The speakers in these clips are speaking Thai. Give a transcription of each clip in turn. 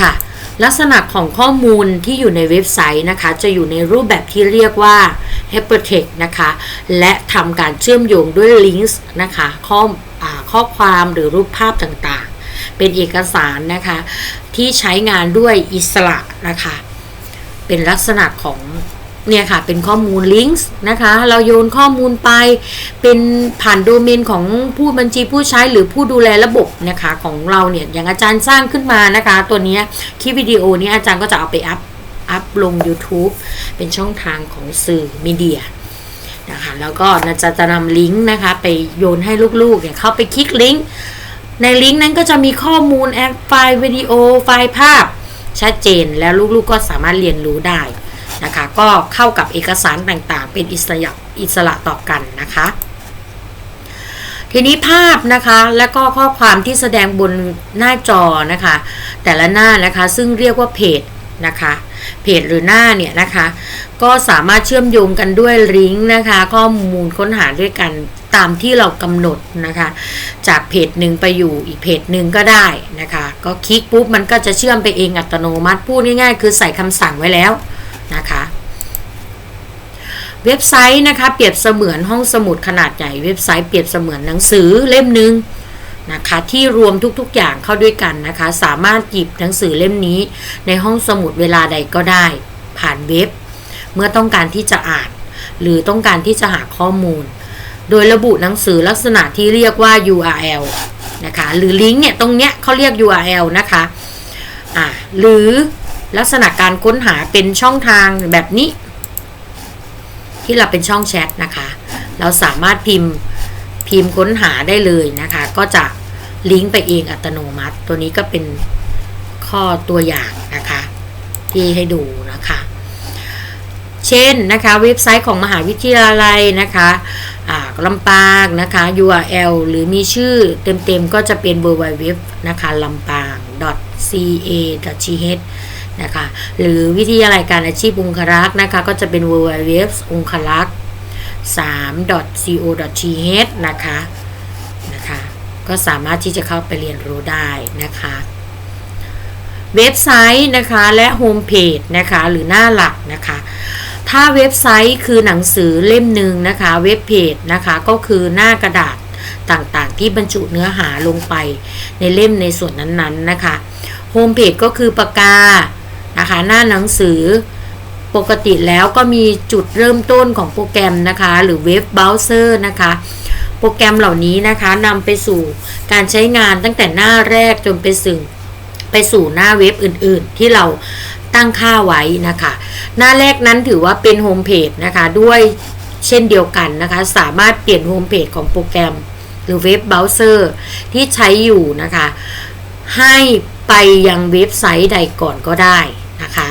ค่ะ ลักษณะของข้อมูลที่อยู่ในเว็บไซต์นะคะ จะอยู่ในรูปแบบที่เรียกว่า hypertext นะคะ และทำการเชื่อมโยงด้วยลิงก์นะคะข้ออข้อความหรือรูปภาพต่างๆ เป็นเอกสารนะคะที่ใช้งานด้วยอิสระนะคะ เป็นลักษณะของ เนี่ยค่ะเป็นข้อมูลลิงก์นะคะ เราโยนข้อมูลไปเป็นผ่านโดเมนของผู้บัญชีผู้ใช้หรือผู้ดูแลระบบนะคะของเราเนี่ยอย่างอาจารย์สร้างขึ้นมานะคะ ตัวนี้คลิปวิดีโอนี้อาจารย์ก็จะเอาไปอัพอัพลง YouTube เป็นช่องทางของสื่อมีเดียนะคะแล้วก็จะจะนำลิงก์นะคะไปโยนให้ลูกๆเนี่ยเข้าไปคลิกลิงก์ในลิงก์นั้นก็จะมีข้อมูลแอปไฟล์วิดีโอไฟล์ภาพชัดเจนแล้วลูกๆก็สามารถเรียนรู้ได้ ก็เข้ากับเอกสารต่างๆ เป็นอิสระอิสระต่อกันนะคะ ทีนี้ภาพนะคะและก็ข้อความที่แสดงบนหน้าจอนะคะ แต่ละหน้านะคะซึ่งเรียกว่าเพจนะคะเพจหรือหน้าเนี่ยนะคะ ก็สามารถเชื่อมโยงกันด้วยลิงก์นะคะ ข้อมูลค้นหาด้วยกันตามที่เรากำหนดนะคะ จากเพจหนึ่งไปอยู่อีกเพจหนึ่งก็ได้นะคะ ก็คลิกปุ๊บมันก็จะเชื่อมไปเองอัตโนมัติพูดง่ายๆ คือใส่คำสั่งไว้แล้วนะคะ เว็บไซต์นะคะ เปรียบเสมือนห้องสมุดขนาดใหญ่เว็บไซต์เปรียบเสมือนหนังสือเล่มหนึ่งนะคะที่รวมทุกๆอย่างเข้าด้วยกันนะคะ สามารถหยิบหนังสือเล่มนี้ ในห้องสมุดเวลาใดก็ได้ ผ่านเว็บ เมื่อต้องการที่จะอ่าน หรือต้องการที่จะหาข้อมูล โดยระบุหนังสือลักษณะที่เรียกว่า URL นะคะหรือลิงก์เนี่ยตรงเนี้ยเขาเรียก URL นะคะอ่าหรือลักษณะการค้นหาเป็นช่องทางแบบนี้ ที่เราเป็นช่องแชทนะคะ เราสามารถพิมพ์พิมพ์ค้นหาได้เลยนะคะ ก็จะลิงก์ไปเองอัตโนมัติ ตัวนี้ก็เป็นข้อตัวอย่างนะคะ ที่ให้ดูนะคะ เช่นนะคะเว็บไซต์ของมหาวิทยาลัยนะคะลำปางนะคะ URL หรือมีชื่อเต็มๆก็จะเป็น www นะคะลำปาง ca.th นะคะหรือวิทยาลัยการอาชีพองครักษ์นะคะก็จะเป็น www องครักษ์ 3.co.th นะคะนะคะ ก็สามารถที่จะเข้าไปเรียนรู้ได้นะคะเว็บไซต์นะคะและโฮมเพจนะคะหรือหน้าหลักนะคะถ้าเว็บไซต์คือหนังสือเล่มหนึ่งนะคะเว็บเพจนะคะก็คือหน้ากระดาษต่างๆ ที่บรรจุเนื้อหาลงไปในเล่มในส่วนนั้นๆนะคะโฮมเพจก็คือปากกา นะคะ หน้าหนังสือปกติแล้วก็มีจุดเริ่มต้นของโปรแกรมนะคะ หรือเว็บเบราว์เซอร์นะคะ โปรแกรมเหล่านี้นะคะนำไปสู่การใช้งานตั้งแต่หน้าแรกจนไปสึงไปสู่หน้าเว็บอื่นๆ ที่เราตั้งค่าไว้นะคะ หน้าแรกนั้นถือว่าเป็นโฮมเพจนะคะ ด้วยเช่นเดียวกันนะคะ สามารถเปลี่ยนโฮมเพจของโปรแกรม หรือเว็บเบราว์เซอร์ที่ใช้อยู่นะคะ ให้ไปยังเว็บไซต์ใดก่อนก็ได้ นะคะ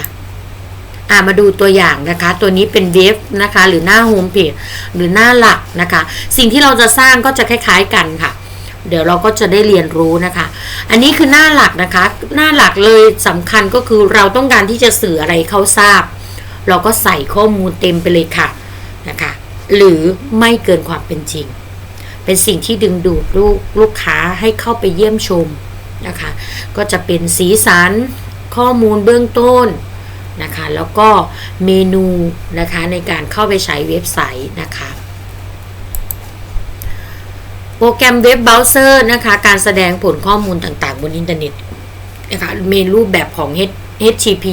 อ่ามาดูตัวอย่างนะคะ ตัวนี้เป็นเว็บนะคะ หรือหน้าโฮมเพจหรือหน้าหลักนะคะ สิ่งที่เราจะสร้างก็จะคล้าย ๆกันค่ะ เดี๋ยวเราก็จะได้เรียนรู้นะคะ อันนี้คือหน้าหลักนะคะ หน้าหลักเลยสำคัญก็คือเราต้องการที่จะสื่ออะไรเขาทราบ เราก็ใส่ข้อมูลเต็มไปเลยค่ะนะคะ หรือไม่เกินความเป็นจริง เป็นสิ่งที่ดึงดูดลูกลูกค้าให้เข้าไปเยี่ยมชมนะคะ ก็จะเป็นสีสัน ข้อมูลเบื้องต้นนะคะแล้วก็เมนูนะคะในการเข้าไปใช้เว็บไซต์นะคะโปรแกรมเว็บเบราว์เซอร์นะคะการแสดงผลข้อมูลต่างๆ บนอินเทอร์เน็ตนะคะเมนรูปแบบของ HTTP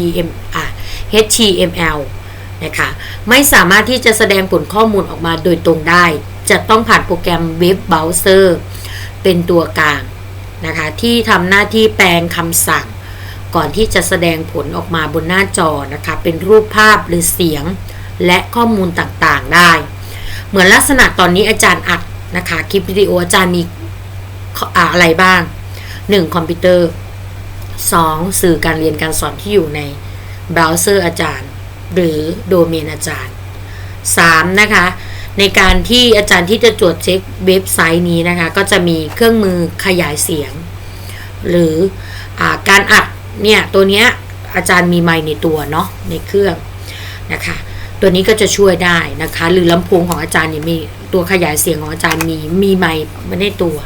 HTML นะคะไม่สามารถที่จะแสดงผลข้อมูลออกมาโดยตรงได้ จะต้องผ่านโปรแกรมเว็บเบราว์เซอร์เป็นตัวกลางนะคะที่ทำหน้าที่แปลงคำสั่ง ก่อนที่จะแสดงผลออกมาบนหน้าจอนะคะ เป็นรูปภาพหรือเสียง และข้อมูลต่างๆได้ เหมือนลักษณะตอนนี้อาจารย์อัดนะคะคลิปวิดีโออาจารย์มีอะไรบ้าง 1. คอมพิวเตอร์ 2. สื่อการเรียนการสอนที่อยู่ในเบราว์เซอร์อาจารย์ หรือโดเมนอาจารย์ 3. นะคะในการที่อาจารย์ที่จะตรวจเช็คเว็บไซต์นี้นะคะ ก็จะมีเครื่องมือขยายเสียง หรืออการอัด เนี่ยตัวเนี้ยอาจารย์มีไมค์ในตัวเนาะในเครื่องนะคะ ตัวนี้ก็จะช่วยได้นะคะ หรือลำโพงของอาจารย์เนี่ยมีตัวขยายเสียงของอาจารย์มีมีไมค์ไม่ได้ตัว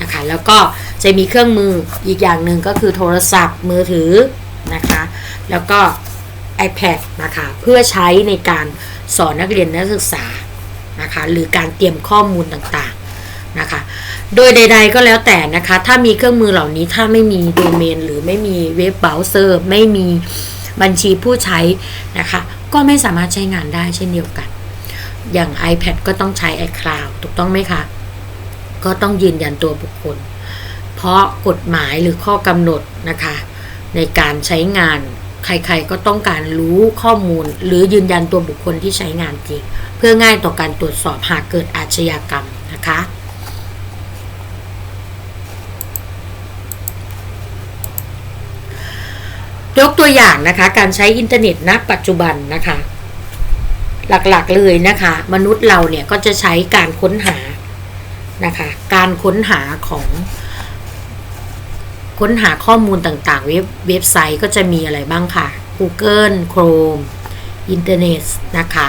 นะคะแล้วก็จะมีเครื่องมืออีกอย่างหนึ่งก็คือโทรศัพท์มือถือนะคะ แล้วก็ iPad นะคะเพื่อใช้ในการสอนนักเรียนนักศึกษานะคะหรือการเตรียมข้อมูลต่างๆนะคะ โดยใด ๆ ก็แล้วแต่นะคะ ถ้ามีเครื่องมือเหล่านี้ถ้าไม่มีโดเมน หรือไม่มีเว็บเบราว์เซอร์ไม่มีบัญชีผู้ใช้นะคะ ก็ไม่สามารถใช้งานได้เช่นเดียวกัน อย่าง iPad ก็ต้องใช้ iCloud ถูกต้องไหมคะ ก็ต้องยืนยันตัวบุคคล เพราะกฎหมายหรือข้อกำหนดนะคะ ในการใช้งานใครๆก็ต้องการรู้ข้อมูล หรือยืนยันตัวบุคคลที่ใช้งานจริง เพื่อง่ายต่อการตรวจสอบหากเกิดอาชญากรรมนะคะ ยกตัวอย่างนะคะ การใช้อินเทอร์เน็ตณปัจจุบันนะคะ หลักๆเลยนะคะ มนุษย์เราเนี่ยก็จะใช้การค้นหานะคะ การค้นหาของ ค้นหาข้อมูลต่างๆ เว็บเว็บไซต์ก็จะมีอะไรบ้างค่ะ Google Chrome อินเทอร์เน็ตนะคะ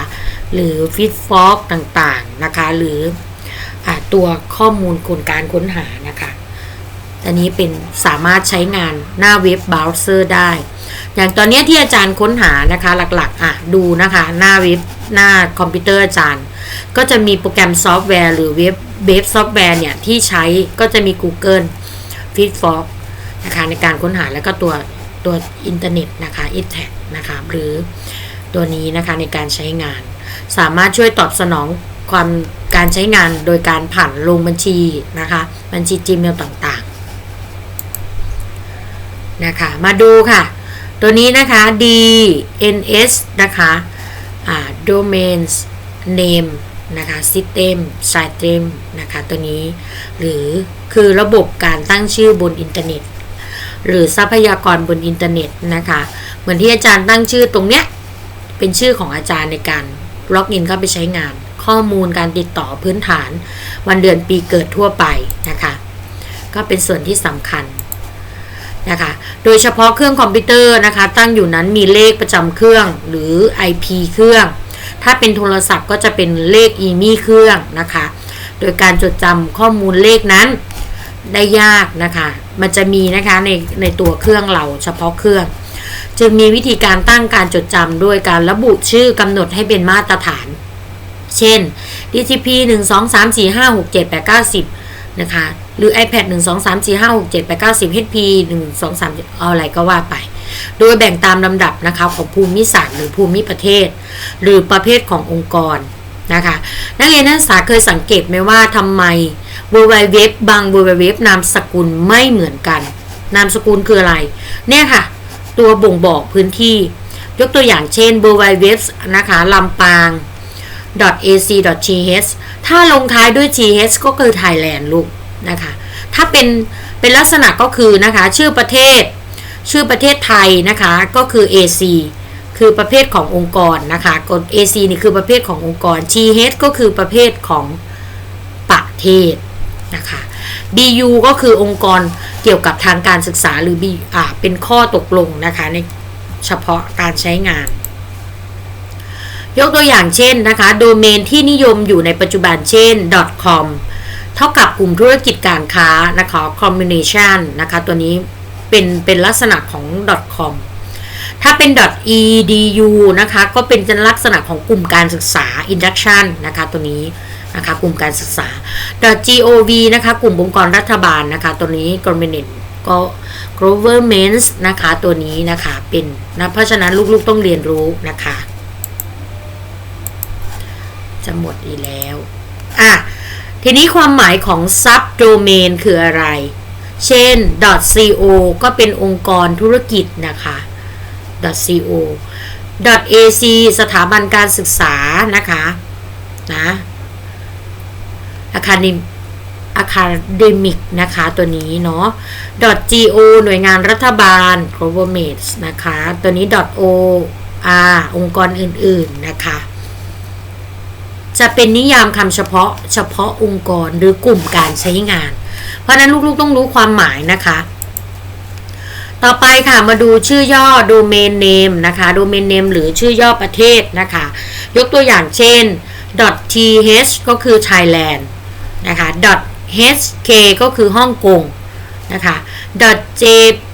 หรือ f i t f o x ต่างๆนะคะ หรืออตัวข้อมูลกลการค้นหานะคะ อันนี้เป็นสามารถใช้งานหน้าเว็บเบราว์เซอร์ได้ อย่างตอนนี้ที่อาจารย์ค้นหานะคะหลักๆอะดูนะคะหน้าเว็บหน้าคอมพิวเตอร์อาจารย์ ก็จะมีโปรแกรมซอฟต์แวร์หรือเว็บเว็บซอฟต์แวร์เนี่ยที่ใช้ก็จะมี Google f i t f o x นะคะในการค้นหาแล้วก็ตัวตัวอินเทอร์เน็ตนะคะ i t a g นะคะหรือตัวนี้นะคะในการใช้งาน สามารถช่วยตอบสนองความการใช้งานโดยการผ่านลงบัญชีนะคะ บัญชี Gmail ต่างๆ นะคะ มาดูค่ะ ตัวนี้นะคะ DNS นะคะอ่า domains name นะคะ system system นะคะ ตัวนี้ หรือคือระบบการตั้งชื่อบนอินเทอร์เน็ต หรือทรัพยากรบนอินเทอร์เน็ตนะคะ เหมือนที่อาจารย์ตั้งชื่อตรงเนี้ย เป็นชื่อของอาจารย์ในการล็อกอินเข้าไปใช้งาน ข้อมูลการติดต่อพื้นฐาน วันเดือนปีเกิดทั่วไปนะคะ ก็เป็นส่วนที่สำคัญ นะคะ โดยเฉพาะเครื่องคอมพิวเตอร์นะคะ ตั้งอยู่นั้นมีเลขประจำเครื่องหรือ IP เครื่อง ถ้าเป็นโทรศัพท์ก็จะเป็นเลขอีมี่เครื่องนะคะ โดยการจดจำข้อมูลเลขนั้นได้ยากนะคะ มันจะมีนะคะในในตัวเครื่องเราเฉพาะเครื่อง จึงมีวิธีการตั้งการจดจำด้วยการระบุชื่อกำหนดให้เป็นมาตรฐาน เช่น DTP 1 2 3 4 5 6 7 8 9 10นะคะ หรือ iPad 1 2 3 4 5 6 7 8 9 10 HP 1 2 3เอาอะไรก็ว่าไป โดยแบ่งตามลำดับนะคะของภูมิศาสตร์หรือภูมิประเทศ หรือประเภทขององค์กรนะคะนักเรียนนักศึกษาเคยสังเกตไหมว่าทำไม w w w บาง w w w นามสกุลไม่เหมือนกัน นามสกุลคืออะไร เนี่ยค่ะ ตัวบ่งบอกพื้นที่ ยกตัวอย่างเช่น w w w นะคะลำปาง .ac.th ถ้าลงท้ายด้วย th ก็คือ Thailand ลูก นะคะ ถ้าเป็นเป็นลักษณะก็คือนะคะชื่อประเทศ ชื่อประเทศไทยนะคะก็คือ ac คือประเภทขององค์กรนะคะกด ac นี่คือประเภทขององค์กร th ก็คือประเภทของประเทศนะคะ bu ก็คือองค์กรเกี่ยวกับทางการศึกษาหรือ b อ่าเป็นข้อตกลงนะคะในเฉพาะการใช้งาน ยกตัวอย่างเช่นนะคะ โดเมนที่นิยมอยู่ในปัจจุบันเช่น .com ท่ากับกลุ่มธุรกิจการค้านะคะ combination นะคะ ตัวนี้เป็นเป็นลักษณะของ .com ถ้าเป็น .edu นะคะ ก็เป็นลักษณะของกลุ่มการศึกษา induction นะคะตัวนี้นะคะกลุ่มการศึกษา .gov นะคะกลุ่มองค์กรรัฐบาลนะคะตัวนี้ government ก็ governments นะคะตัวนี้นะคะเป็นนะเพราะฉะนั้นลูกๆต้องเรียนรู้นะคะ จะหมดอีกแล้ว ทีนี้ความหมายของ subdomain คืออะไร เช่น .co ก็เป็นองค์กรธุรกิจนะคะ .co .ac สถาบันการศึกษานะคะนะอาคาเดมอาคาเดมิกนะคะตัวนี้เนาะ .go หน่วยงานรัฐบาล government นะคะ ตัวนี้ .or องค์กรอื่นๆนะคะ จะเป็นนิยามคำเฉพาะเฉพาะองค์กรหรือกลุ่มการใช้งาน เพราะนั้นลูกๆต้องรู้ความหมายนะคะ ต่อไปค่ะมาดูชื่อย่อ domain name นะคะ domain name หรือชื่อย่อประเทศนะคะ ยกตัวอย่างเช่น .th ก็คือ Thailand นะคะ .hk ก็คือฮ่องกงนะคะ .jp